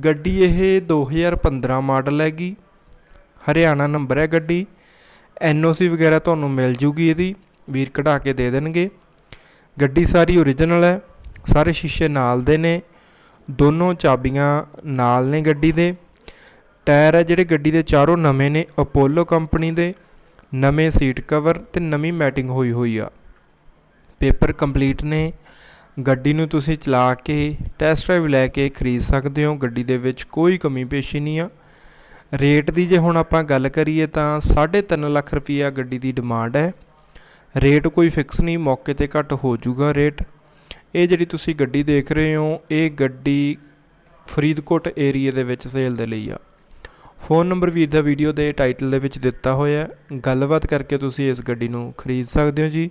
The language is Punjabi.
ਗੱਡੀ ਇਹ 2015 ਮਾਡਲ ਹੈਗੀ। ਹਰਿਆਣਾ ਨੰਬਰ ਹੈ ਗੱਡੀ। ਐਨਓਸੀ ਵਗੈਰਾ ਤੁਹਾਨੂੰ ਮਿਲ ਜੂਗੀ ਇਹਦੀ। ਵੀਰ ਕਢਾ ਕੇ ਦੇ ਦੇਣਗੇ। ਗੱਡੀ ਸਾਰੀ ਓਰੀਜਨਲ ਹੈ। ਸਾਰੇ ਸ਼ੀਸ਼ੇ ਨਾਲ ਦੇ ਨੇ। ਦੋਨੋਂ ਚਾਬੀਆਂ ਨਾਲ ਨੇ ਗੱਡੀ ਦੇ। ਟਾਇਰ ਹੈ ਜਿਹੜੇ ਗੱਡੀ ਦੇ ਚਾਰੋਂ ਨਵੇਂ ਨੇ। ਅਪੋਲੋ ਕੰਪਨੀ ਦੇ। ਨਵੇਂ ਸੀਟ ਕਵਰ ਤੇ ਨਵੀਂ ਮੈਟਿੰਗ ਹੋਈ ਹੋਈ ਆ। ਪੇਪਰ ਕੰਪਲੀਟ ਨੇ। ਗੱਡੀ ਨੂੰ ਤੁਸੀਂ ਚਲਾ ਕੇ ਟੈਸਟ ਡਰਾਈਵ ਲੈ ਕੇ ਖਰੀਦ ਸਕਦੇ ਹੋ। ਗੱਡੀ ਦੇ ਵਿੱਚ ਕੋਈ ਕਮੀ ਪੇਸ਼ੀ ਨਹੀਂ ਆ। ਰੇਟ ਦੀ ਜੇ ਹੁਣ ਆਪਾਂ ਗੱਲ ਕਰੀਏ ਤਾਂ 3.5 ਲੱਖ ਰੁਪਈਆ ਗੱਡੀ ਦੀ ਡਿਮਾਂਡ ਹੈ। ਰੇਟ ਕੋਈ ਫਿਕਸ ਨਹੀਂ, ਮੌਕੇ ਤੇ ਘੱਟ ਹੋ ਜਾਊਗਾ ਰੇਟ। ਇਹ ਜਿਹੜੀ ਤੁਸੀਂ ਗੱਡੀ ਦੇਖ ਰਹੇ ਹੋ, ਇਹ ਗੱਡੀ ਫਰੀਦਕੋਟ ਏਰੀਆ ਦੇ ਵਿੱਚ ਸੇਲ ਦੇ ਲਈ ਆ। ਫੋਨ ਨੰਬਰ ਵੀਰ ਦਾ ਵੀਡੀਓ ਦੇ ਟਾਈਟਲ ਦੇ ਵਿੱਚ ਦਿੱਤਾ ਹੋਇਆ ਗੱਲਬਾਤ ਕਰਕੇ ਤੁਸੀਂ ਇਸ ਗੱਡੀ ਨੂੰ ਖਰੀਦ ਸਕਦੇ ਹੋ ਜੀ।